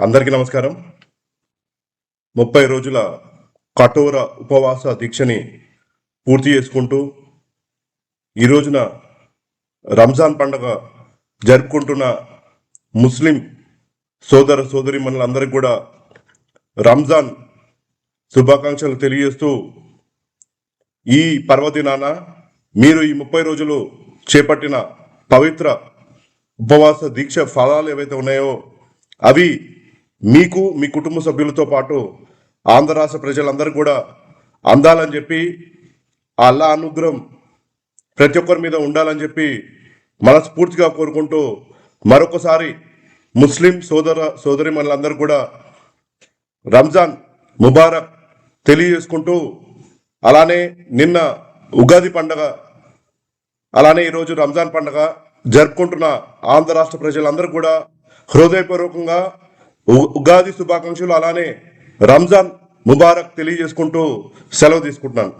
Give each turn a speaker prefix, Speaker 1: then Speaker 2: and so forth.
Speaker 1: అందరికీ నమస్కారం. ముప్పై రోజుల కఠోర ఉపవాస దీక్షని పూర్తి చేసుకుంటూ ఈ రోజున రంజాన్ పండుగ జరుపుకుంటున్న ముస్లిం సోదర సోదరి మనలందరికీ కూడా రంజాన్ శుభాకాంక్షలు తెలియజేస్తూ ఈ పర్వదినాన మీరు ఈ ముప్పై రోజులు చేపట్టిన పవిత్ర ఉపవాస దీక్ష ఫలాలు ఏవైతే ఉన్నాయో అవి మీకు మీ కుటుంబ సభ్యులతో పాటు ఆంధ్ర రాష్ట్ర ప్రజలందరూ కూడా అందాలని చెప్పి ఆ అల్లా అనుగ్రహం ప్రతి ఒక్కరి మీద ఉండాలని చెప్పి మనస్ఫూర్తిగా కోరుకుంటూ మరొకసారి ముస్లిం సోదర సోదరి మనలందరూ కూడా రంజాన్ ముబారక్ తెలియజేసుకుంటూ అలానే నిన్న ఉగాది పండగ అలానే ఈరోజు రంజాన్ పండగ జరుపుకుంటున్న ఆంధ్ర రాష్ట్ర ప్రజలందరూ కూడా హృదయపూర్వకంగా ఉగాది శుభాకాంక్షలు అలానే రంజాన్ ముబారక్ తెలియజేసుకుంటూ సెలవు తీసుకుంటున్నాను.